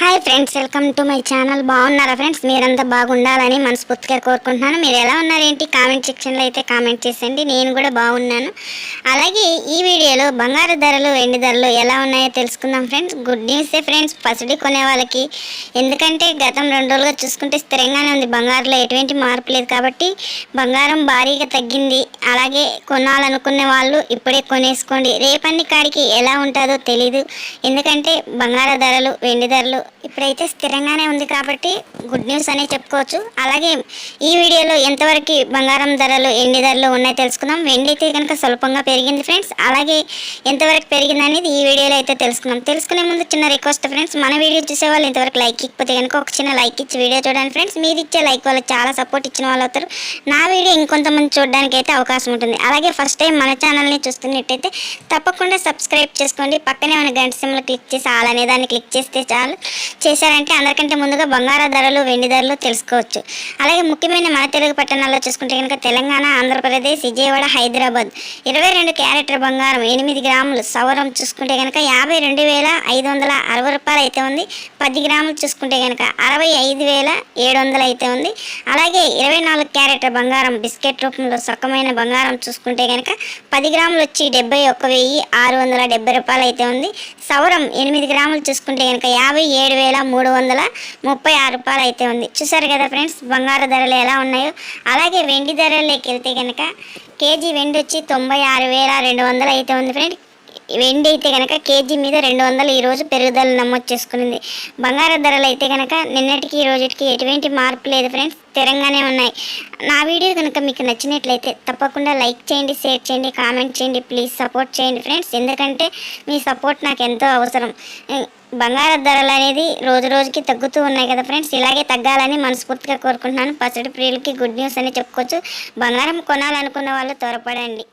Hi friends welcome to my channel బాగున్నారా friends మీరంతా బాగుండాలని మనస్ఫూర్తిగా కోరుకుంటున్నాను. మీరు ఎలా ఉన్నారేంటి కామెంట్ సెక్షన్లో అయితే కామెంట్ చేసేయండి. నేను కూడా బాగున్నాను. అలాగే ఈ వీడియోలో బంగారు ధరలు వెండి ధరలు ఎలా ఉన్నాయో తెలుసుకుందాం ఫ్రెండ్స్ గుడ్ న్యూసే ఫ్రెండ్స్ పసిడి కొనే వాళ్ళకి. ఎందుకంటే గతం రెండు రోజులుగా చూసుకుంటే స్థిరంగానే ఉంది. బంగారులో ఎటువంటి మార్పు లేదు కాబట్టి బంగారం భారీగా తగ్గింది. అలాగే కొనాలనుకునే వాళ్ళు ఇప్పుడే కొనేసుకోండి. రేపన్ని కాడికి ఎలా ఉంటుందో తెలీదు. ఎందుకంటే బంగారు ధరలు వెండి ధరలు ఇప్పుడైతే స్థిరంగానే ఉంది కాబట్టి గుడ్ న్యూస్ అనే చెప్పుకోవచ్చు. అలాగే ఈ వీడియోలో ఎంతవరకు బంగారం ధరలు ఎండి ధరలు ఉన్నాయో తెలుసుకుందాం. వెండి అయితే కనుక స్వల్పంగా పెరిగింది ఫ్రెండ్స్. అలాగే ఎంతవరకు పెరిగింది అనేది ఈ వీడియోలో అయితే తెలుసుకుందాం. తెలుసుకునే ముందు చిన్న రిక్వెస్ట్ ఫ్రెండ్స్ మన వీడియో చూసే వాళ్ళు ఇంతవరకు లైక్ ఇకపోతే కనుక ఒక చిన్న లైక్ ఇచ్చి వీడియో చూడండి ఫ్రెండ్స్. మీరు ఇచ్చే లైక్ వల్ల చాలా సపోర్ట్ ఇచ్చిన వాళ్ళు అవుతారు. నా వీడియో ఇంకొంతమంది చూడడానికి అయితే అవకాశం ఉంటుంది. అలాగే ఫస్ట్ టైం మన ఛానల్ని చూస్తున్నట్టయితే తప్పకుండా సబ్స్క్రైబ్ చేసుకోండి. పక్కనే మన గంట సిమ్లో క్లిక్ చేసి ఆల్ అనే దాన్ని క్లిక్ చేస్తే చాలు. చేశారంటే అందరికంటే ముందుగా బంగారు ధరలు వెండి ధరలు తెలుసుకోవచ్చు. అలాగే ముఖ్యమైన మన తెలుగు పట్టణాల్లో చూసుకుంటే కనుక తెలంగాణ ఆంధ్రప్రదేశ్ విజయవాడ హైదరాబాద్ ఇరవై రెండు క్యారెక్టర్ బంగారం ఎనిమిది గ్రాములు సవరం చూసుకుంటే కనుక యాభై రెండు వేల ఐదు వందల అరవై రూపాయలు అయితే ఉంది. పది గ్రాములు చూసుకుంటే కనుక అరవై ఐదు వేల ఏడు వందలు అయితే ఉంది. అలాగే ఇరవై నాలుగు క్యారెక్టర్ బంగారం బిస్కెట్ రూపంలో సొక్కమైన బంగారం చూసుకుంటే కనుక పది గ్రాములు వచ్చి డెబ్బై ఒక్క వెయ్యి ఆరు వందల డెబ్బై రూపాయలు అయితే ఉంది. సవరం ఎనిమిది గ్రాములు చూసుకుంటే కనుక యాభై ఏడు వేల మూడు వందల ముప్పై ఆరు రూపాయలు అయితే ఉంది. చూసారు కదా ఫ్రెండ్స్ బంగారు ధరలు ఎలా ఉన్నాయో? అలాగే వెండి ధరలోకి వెళ్తే కనుక కేజీ వెండి వచ్చి తొంభై ఆరు వేల రెండు వందలు అయితే ఉంది ఫ్రెండ్. వెండి అయితే కనుక కేజీ మీద రెండు వందలు ఈరోజు పెరుగుదల నమోదు చేసుకునింది. బంగారు ధరలు అయితే కనుక నిన్నటికి ఈ రోజుకి ఎటువంటి మార్పు లేదు ఫ్రెండ్స్ స్థిరంగానే ఉన్నాయి. నా వీడియో కనుక మీకు నచ్చినట్లయితే తప్పకుండా లైక్ చేయండి షేర్ చేయండి కామెంట్ చేయండి ప్లీజ్ సపోర్ట్ చేయండి ఫ్రెండ్స్ ఎందుకంటే మీ సపోర్ట్ నాకు ఎంతో అవసరం. బంగారు ధరలు అనేది రోజు రోజుకి తగ్గుతూ ఉన్నాయి కదా ఫ్రెండ్స్ ఇలాగే తగ్గాలని మనస్ఫూర్తిగా కోరుకుంటున్నాను. పచ్చడి ప్రియులకి గుడ్ న్యూస్ అని చెప్పుకోవచ్చు. బంగారం కొనాలనుకున్న వాళ్ళు త్వరపడండి.